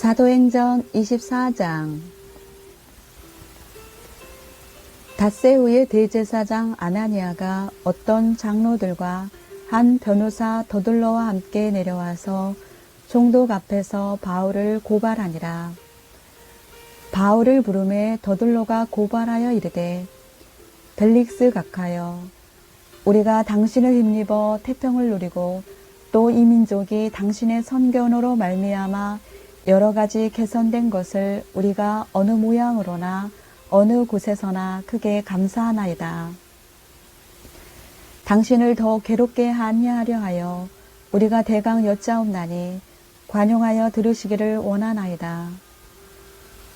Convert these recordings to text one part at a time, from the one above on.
사도행전 24장 닷새 후에 대제사장 아나니아가 어떤 장로들과 한 변호사 더둘러와 함께 내려와서 총독 앞에서 바울을 고발하니라. 바울을 부름에 더둘러가 고발하여 이르되 벨릭스 각하여 우리가 당신을 힘입어 태평을 누리고 또 이 민족이 당신의 선견으로 말미암아 여러 가지 개선된 것을 우리가 어느 모양으로나 어느 곳에서나 크게 감사하나이다. 당신을 더 괴롭게 아니하려 하여 우리가 대강 여짜옵나니 관용하여 들으시기를 원하나이다.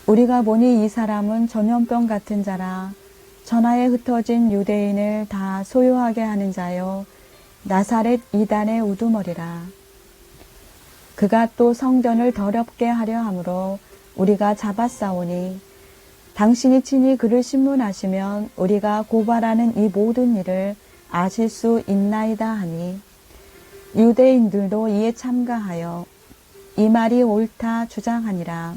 우리가 보니 이 사람은 전염병 같은 자라 전하에 흩어진 유대인을 다 소유하게 하는 자요 나사렛 이단의 우두머리라. 그가 또 성전을 더럽게 하려 함으로 우리가 잡았사오니 당신이 친히 그를 신문하시면 우리가 고발하는 이 모든 일을 아실 수 있나이다 하니 유대인들도 이에 참가하여 이 말이 옳다 주장하니라.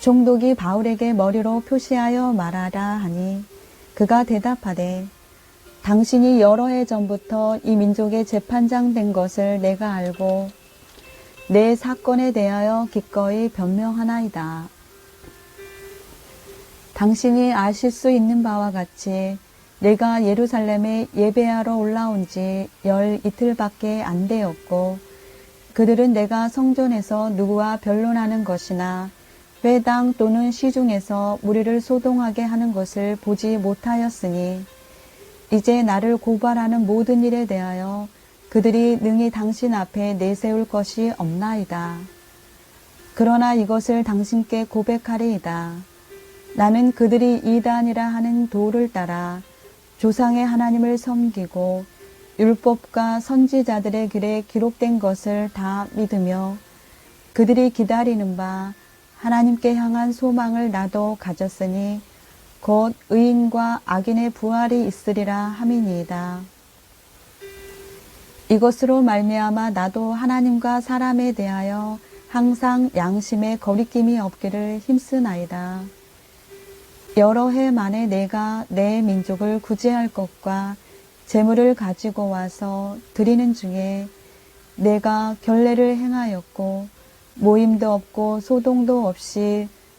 종독이 바울에게 머리로 표시하여 말하라 하니 그가 대답하되 당신이 여러 해 전부터 이 민족의 재판장 된 것을 내가 알고 내 사건에 대하여 기꺼이 변명하나이다. 당신이 아실 수 있는 바와 같이 내가 예루살렘에 예배하러 올라온 지 열 이틀밖에 안 되었고 그들은 내가 성전에서 누구와 변론하는 것이나 회당 또는 시중에서 무리를 소동하게 하는 것을 보지 못하였으니 이제 나를 고발하는 모든 일에 대하여 그들이 능히 당신 앞에 내세울 것이 없나이다. 그러나 이것을 당신께 고백하리이다. 나는 그들이 이단이라 하는 도를 따라 조상의 하나님을 섬기고 율법과 선지자들의 글에 기록된 것을 다 믿으며 그들이 기다리는 바 하나님께 향한 소망을 나도 가졌으니 곧 의인과 악인의 부활이 있으리라 함이니이다. 이것으로 말미암아 나도 하나님과 사람에 대하여 항상 양심에 거리낌이 없기를 힘쓰나이다. 여러 해 만에 내가 내 민족을 구제할 것과 재물을 가지고 와서 드리는 중에 내가 결례를 행하였고 모임도 없고 소동도 없이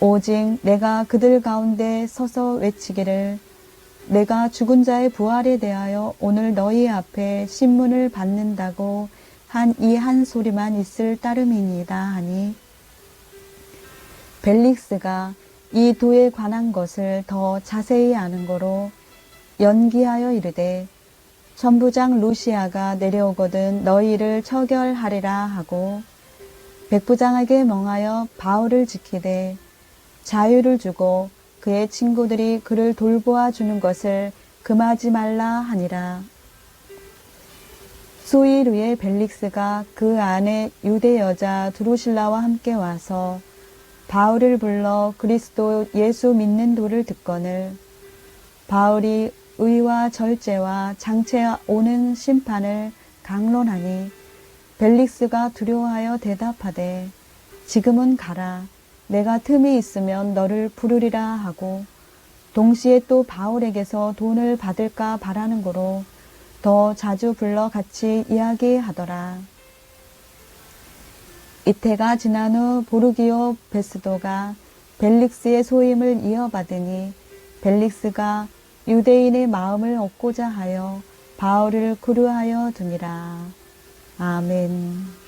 오직 내가 그들 가운데 서서 외치기를 내가 죽은 자의 부활에 대하여 오늘 너희 앞에 신문을 받는다고 한이한 소리만 있을 따름이니이다 하니 벨릭스가 이 도에 관한 것을 더 자세히 아는 거로 연기하여 이르되 천부장 루시아가 내려오거든 너희를 처결하리라 하고 백부장에게 멍하여 바울을 지키되 자유를 주고 그의 친구들이 그를 돌보아 주는 것을 금하지 말라 하니라. 수일 후에 벨릭스가 그 안에 유대 여자 드루실라와 함께 와서 바울을 불러 그리스도 예수 믿는 도를 듣거늘 바울이 의와 절제와 장체 오는 심판을 강론하니 벨릭스가 두려워하여 대답하되 지금은 가라 내가 틈이 있으면 너를 부르리라 하고 동시에 또 바울에게서 돈을 받을까 바라는 거로 더 자주 불러 같이 이야기하더라. 이태가 지난 후 보르기오 베스도가 벨릭스의 소임을 이어받으니 벨릭스가 유대인의 마음을 얻고자 하여 바울을 구루하여 두니라. 아멘.